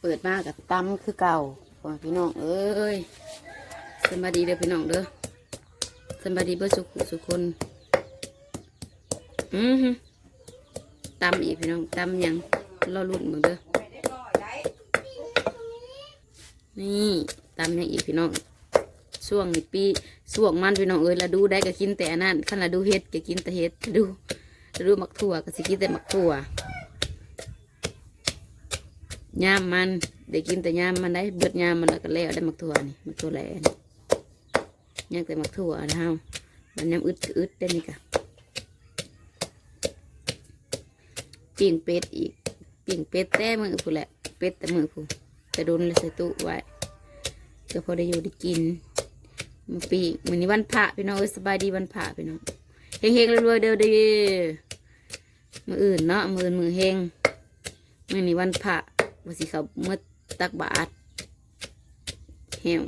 เปิดมากับตำคือเก่าพ่อพี่น้องเอ้ยสบายดีเด้อพี่น้องเด้อสบายดีเพื่อสุขสุขคนอือฮึตำอีกพี่น้องตำหยังรอลุ่นมึงเด้อนี่ตำหยังอีกพี่น้องช่วงนี้ปีช่วงมันพี่น้องเอ้ยละดูได้ก็กินแต่นนั้นขันละดูเฮ็ดก็กินแต่เฮ็ดละดูละดูมักถั่วก็สิกินแต่มักถั่ว ยามมันได้กินแต่ยามมันได้เบิดยามมันแล้วก็แล้วได้หมักถั่วนี่หมักถั่วแหล่นี่ยังแต่หมักถั่วนะฮะมันยำอึดอึดได้นี่กะปิ้งเป็ดอีกปิ้งเป็ดแต่มือผู้แหละเป็ดแต่มือผู้จะโดนเลยใส่ตู้ไว้ก็พอได้อยู่ได้กินมาปีกมือนี้วันพระพี่น้องเอ้ยสบายดีวันพระพี่น้องเฮงๆรวยๆเด้อเด้อมืออื่นเนาะมืออื่นมือเฮงมือนี้วันพระ วันสิเขาเมื่อตักบาตรแหว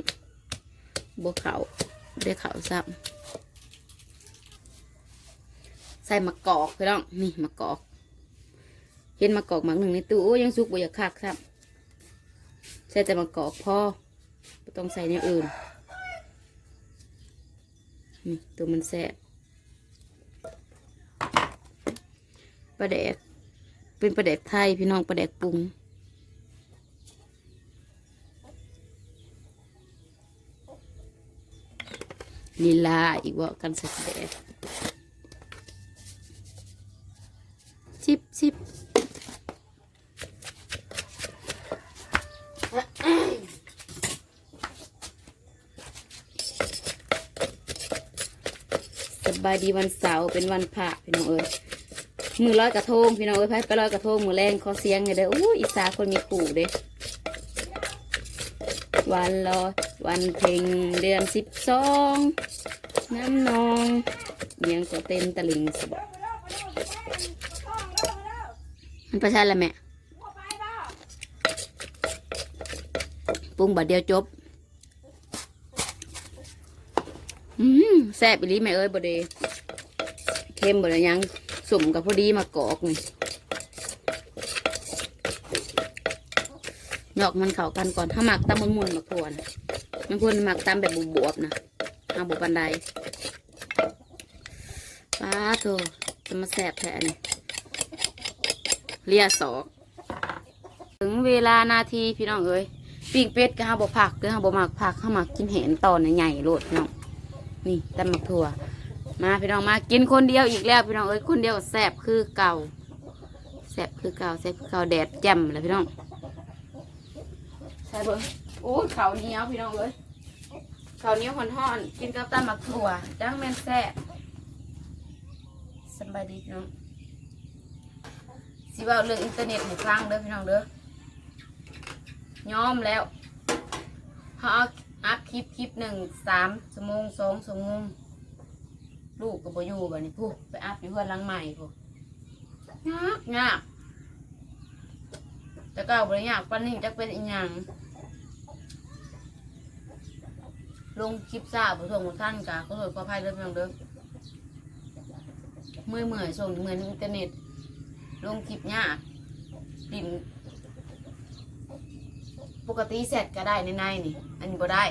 บวเขาได้เขาซ้ำใส่มะกอกพี่น้องนี่มะกอก เห็นมะกอกหมักหนึ่งในตู้โอ้ยังสุกบ่อยากคักซ้ำใส่แต่มะกอกพอบ่ต้องใส่ในวอื่นนี่ตัวมันแซ่บปลาแดกเป็นปลาแดกไทยพี่น้องปลาแดกปรุง ลีลาอีกว่ากันส่ปลาแดกชิบชิบสบายดีวันเสาร์เป็นวันพระพี่น้องเอ้ยมือลอยกระทงพี่น้องเอ้ยไปไปลอยกระทงมือแรงขอเสียงไงเด้ออู้อีสาคนมีขู่เด้วันลอย วันเพ็งเดือนสิบสองน้ำนองเมียงก็เต็มตะลิงสบมันประชาละแม่ปรุงบัดเดียวจบ อืมแซ่บอีลีแม่เอ้ยบดเดเค็มบดยังสุ่มกับพอดีมากอกนี่หยอกมันเข้ากันก่อนถ้าหมักตำมุนมุนมาควร มันควรหมักตำแบบบวบๆนะเอาบุบันไดป้าโถจะมาแสบแทนเลียสอกถึงเวลานาทีพี่น้องเอ้ยปิ้งเป็ดก็ห้าบผักก็ห้าบหมักผักห้าหมักกินเห็นตอนใหญ่โลดพี่น้องนี่ตำหมักถั่ว มาพี่น้องมากินคนเดียวอีกแล้วพี่น้องเอ้ยคนเดียวแสบคือเก่าแสบคือเก่าแสบคือเก่าแดดแจ่มเลยพี่น้องใช่เบิ้ง โอ้ยข้าวเหนียวพี่น้องเอ้ยข้าวเหนียวห่อนๆกินกับตำบักถั่วจังแม่นแซ่บสบายดีพี่น้องสิเว่าเรื่องอินเทอร์เน็ตให้ฟังเด้อพี่น้องเด้อยอมแล้วเขาอัพคลิปคลิปหนึ่งสามชั่วโมงสองชั่วโมงลูกก็บ่อยู่บัดนี้ผู้ไปอัพอยู่เพื่อนลังใหม่ผู้ยากยากแต่ก็บ่ได้ยากปานนี้จักเป็นอีหยัง ลงคลิปซาบส่งบ่ทันกะก็โทษขออภัยเด้อพี่น้องเด้อเมื่อยเมื่อยส่งเหมือนอินเทอร์เน็ต ลงคลิปยากดิน ปกติเสร็จก็ได้ในในนี่ อันนี้บ่ได้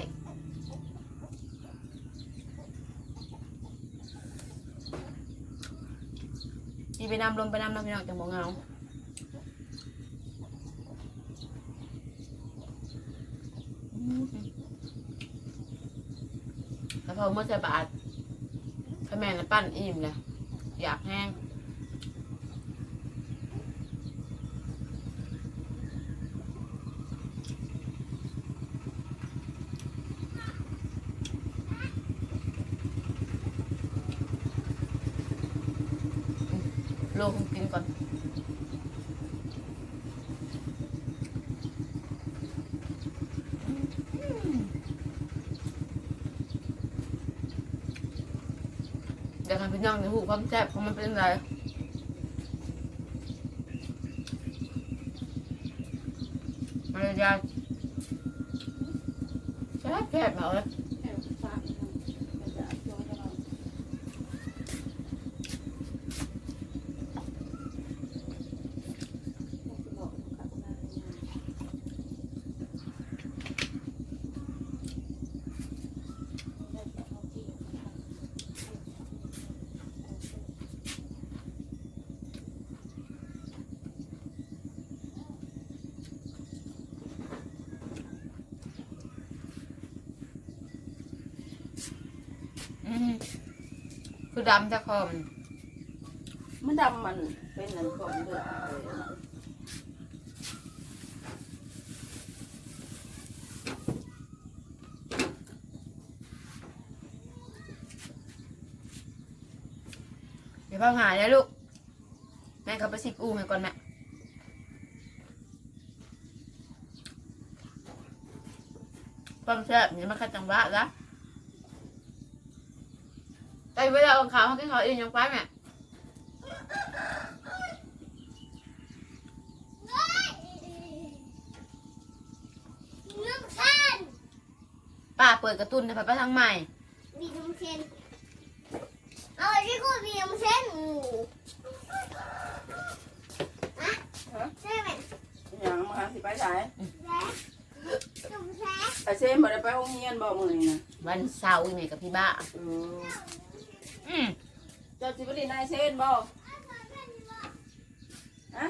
สีไปนำลมไปนำน้ำพี่น้องจังบ่เงา ถ้าพอเมื่อจะบาทถ้าแม่น่ะปั้นอิ่มเลยอยากแห้งลกกินก่อน ย่างในหูความแซ่บของมันเป็นไรมันจะแซ่บแซ่บเหรอ คือดำจะคอมันมันดำมันเป็นอันก่อนเดือดเลยเดี๋ยวพ่อหายแล้วลูก แม่เขาไปสิบอูให้ก่อนแม่ความแซ่บนี่มันขัดจังหวะละ แต่เวลาเอาขาวเขากินเขาวเองยังไปแม่น้ำข้นป้าเปิดกระตุ้นให้ไปไปทางใหม่มีน้ำเส้นเอาที่กูมีน้ำเส้นงูอะใช่ไหมอย่างมาสิไปใช้แซ่น้ำแซ่ ไปเซมบ่ได้ไปโรงเรียนบ่มื้อนี้นะวันเสาร์อีเมกับพี่บ้า เออ อืมเจ้าจิบดินนายเชนบ่ฮะ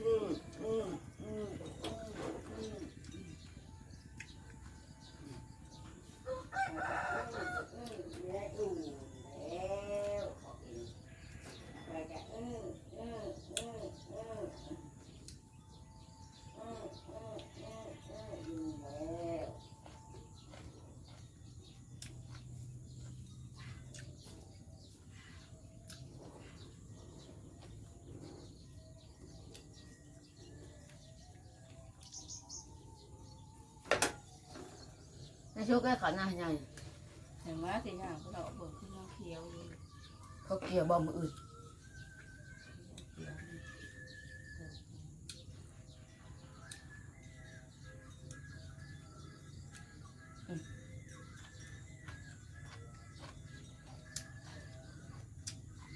อืมอืมอืมอืม ใน ช่วงแก้ขอหน้าใหญ่เห็นไหมสิย่างพวกเราเบิกขึ้นน้องเขียวอยู่เขาเกี่ยวบอมออื่น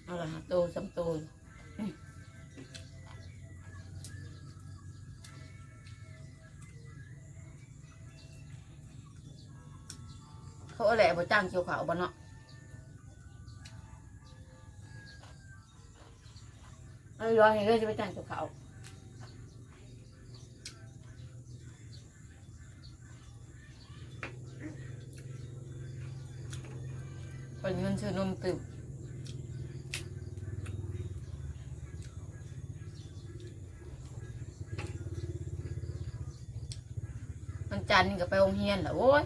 เอาละฮะโตสามโตอื แหละบ่จ้างเกี่ยวขาวบ่เนาะเอ้ยร้อยนี่ก็จะไปจ้างกับเขาเป็นเงินซื้อนมตื่มมันจันทร์นี่ก็ไปโรงเรียนแหละโว้ย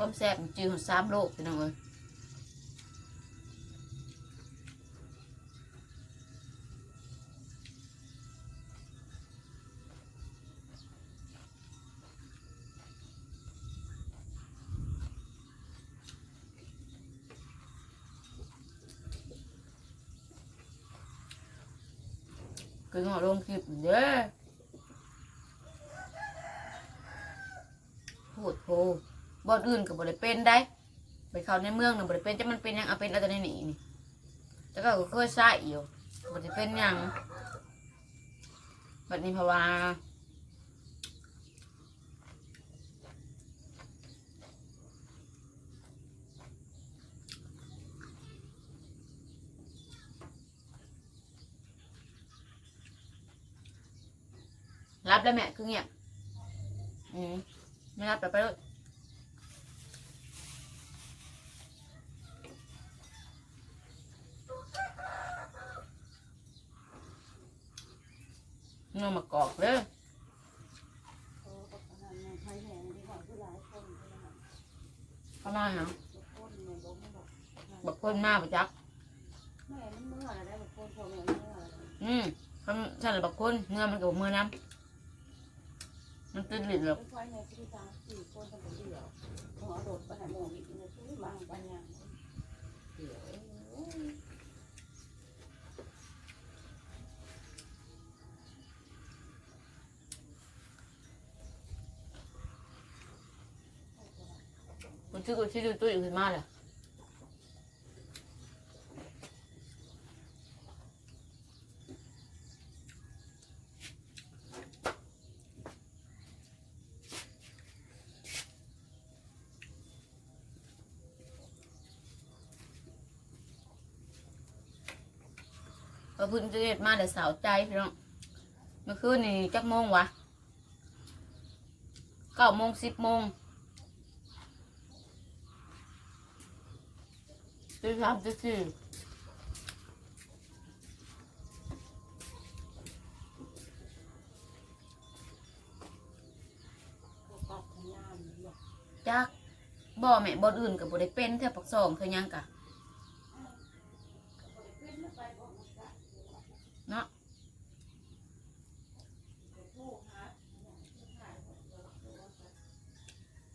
ความแซ่บมันจืดของสามโลกพี่น้องเอ้ยคือหอลงคลิปเด้อพูดโพ บ่อนอื่นก็บ่ได้เป็นได้ ไปเข้าในเมืองน่ะบ่ได้เป็นจะมันเป็นหยังเอาเป็นเอาแต่ในนี่นี่แต่ก็เคยใส่อยู่บ่ได้เป็นหยังบัดนี้เพราะว่ารับแล้วแม่คือเงียบอืมไม่รับแต่ไปเลย เงามากอกเด้อเข้ามาเหรอบักคนมาประจักแม่มันเมื่อไรได้แบบคนพอแม่เมื่อไรอืมคำฉันเลยบักคนเงามันกับมือน้ำมันตื่นหลินหรอกไฟในที่ตาสี่คนกันเดียวหัวโดดไป ชื่อกูชื่ตุ้ยขึ้นมาเลยพอพึ่งจะเด็ดมาเดี๋ยวสาวใจพี่น้อเมื่อคืนนี่จักโมงวะเก้าโมงสิบโมง ตีสามตีสี่ตัดทำงานอจักบ่แม่บ่อื่นกับบ่ได้เป็นแทบปักสองเธอยังกะเนาะ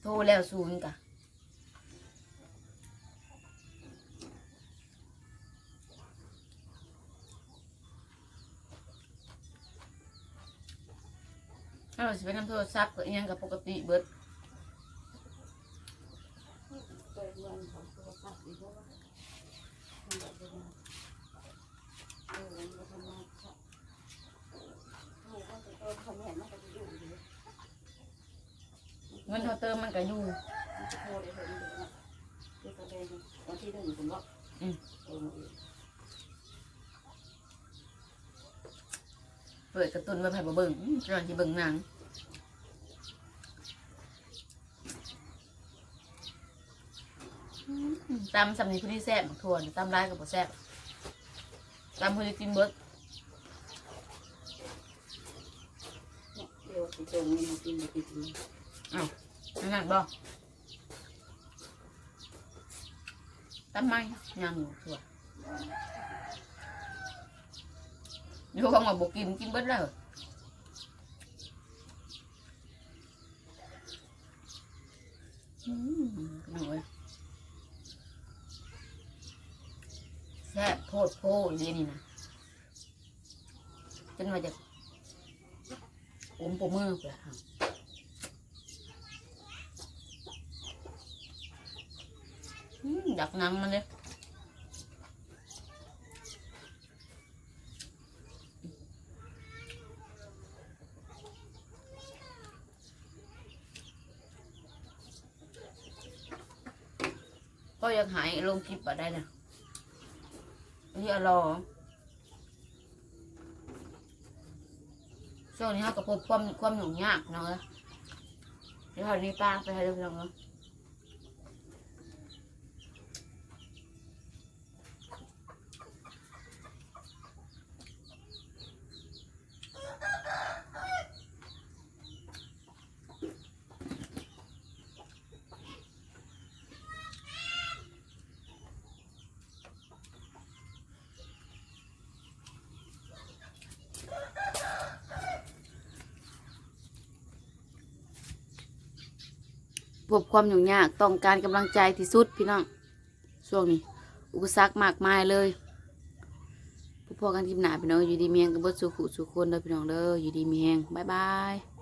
โทรแล้วศูนย์กะ เราสิไปนำโทรศัพท์ก็อิหยังกับปกติเบิดเปิดเงินของโทรศัพท์อีกแล้วมันแบบเป็นเออมันก็ทำงานครับโอ้ก็จะเติมคอมเมนต์มันก็จะอยู่ดีเงินเขาเติมมันก็อยู่มันจะโทรได้เห็นอยู่นะที่แสดงวันที่หนึ่งผมว่าอืมเออเปิดการะตุ้นไว้ให้บ่เบิ่งอื้อก่อนที่เบิ่งหนังอืม ตำสำนีผู้ที่แซ่บบักทวนตำร้ายกับบ่แซ่บตำผู้ที่กินเบิดเนี่ยเดี๋ยวไปตรงนี้มากินมากินนั่นนั่นบ่ตำไมยังอยู่ถั่วอยู่ห้องว่าบ่กินกินเบิดแล้วอืมหน่อย แซ่บโพดโพเลยนี่นะจนว่าจะอมปมือเปล่าอยากนังมันเลยก็อยากหายลงคลิปอะได้นะ ที่อรอช่วงนี้เขาก็พบความความหนุ่มยากเนาะเดี๋ยวเขานี้ป้าไปให้เรื่องเนาะ พบความยุ่งยากต้องการกำลังใจที่สุดพี่น้องช่วงนี้ อุปสรรคมากมายเลยพ่อกันคลิปหนาพี่น้องอยู่ดีเมียงกับบดสุขุสุขคนเด้อพี่น้องเด้ออยู่ดีเมียงบ๊ายบาย